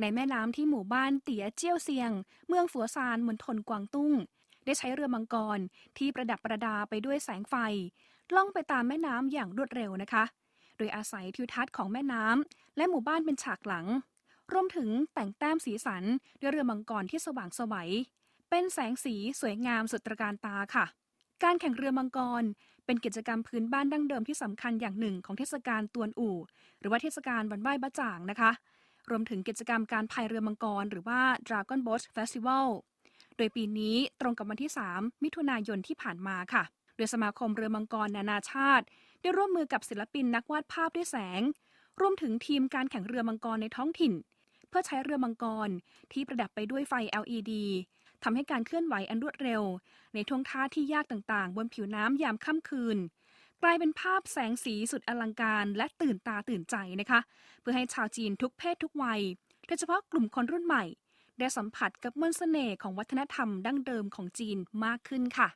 ในแม่น้ำที่หมู่บ้านเตี๋ยเจี้ยวเซียง เมืองฝัวซานมณฑลกวางตุ้ง ได้ใช้เรือมังกรที่ประดับประดาไปด้วยแสงไฟ ล่องไปตามแม่น้ำอย่างรวดเร็วนะคะ โดยอาศัยทิวทัศน์ของแม่น้ำและหมู่บ้านเป็นฉากหลัง รวมถึงแต่งแต้มสีสันด้วยเรือมังกรที่สว่างสวัย เป็นแสงสีสวยงามสุดตระการตาค่ะ การแข่งเรือมังกรเป็นกิจกรรมพื้นบ้านดั้งเดิมที่สำคัญอย่างหนึ่งของเทศกาลตวนอู่ หรือว่าเทศกาลวันไหว้บะจ่างนะคะ รวมถึงกิจกรรมการพายเรือมังกร หรือว่า Dragon Boat Festival โดยปีนี้ตรงกับวันที่ 3 มิถุนายนที่ผ่านมาค่ะ โดยสมาคมเรือมังกรนานาชาติ ได้ร่วมมือกับศิลปินนักวาดภาพด้วยแสง รวมถึงทีมการแข่งเรือมังกรในท้องถิ่น เพื่อใช้เรือมังกรที่ประดับไปด้วยไฟ LED ทำให้การเคลื่อนไหวอันรวดเร็ว ในท่วงท่าที่ยากต่างๆ บนผิวน้ำยามค่ำคืน กลายเป็นภาพแสงสีสุดอลังการและตื่นตาตื่นใจนะคะ เพื่อให้ชาวจีนทุกเพศทุกวัย โดยเฉพาะกลุ่มคนรุ่นใหม่ ได้สัมผัสกับมนต์เสน่ห์ของวัฒนธรรมดั้งเดิมของจีนมากขึ้นค่ะ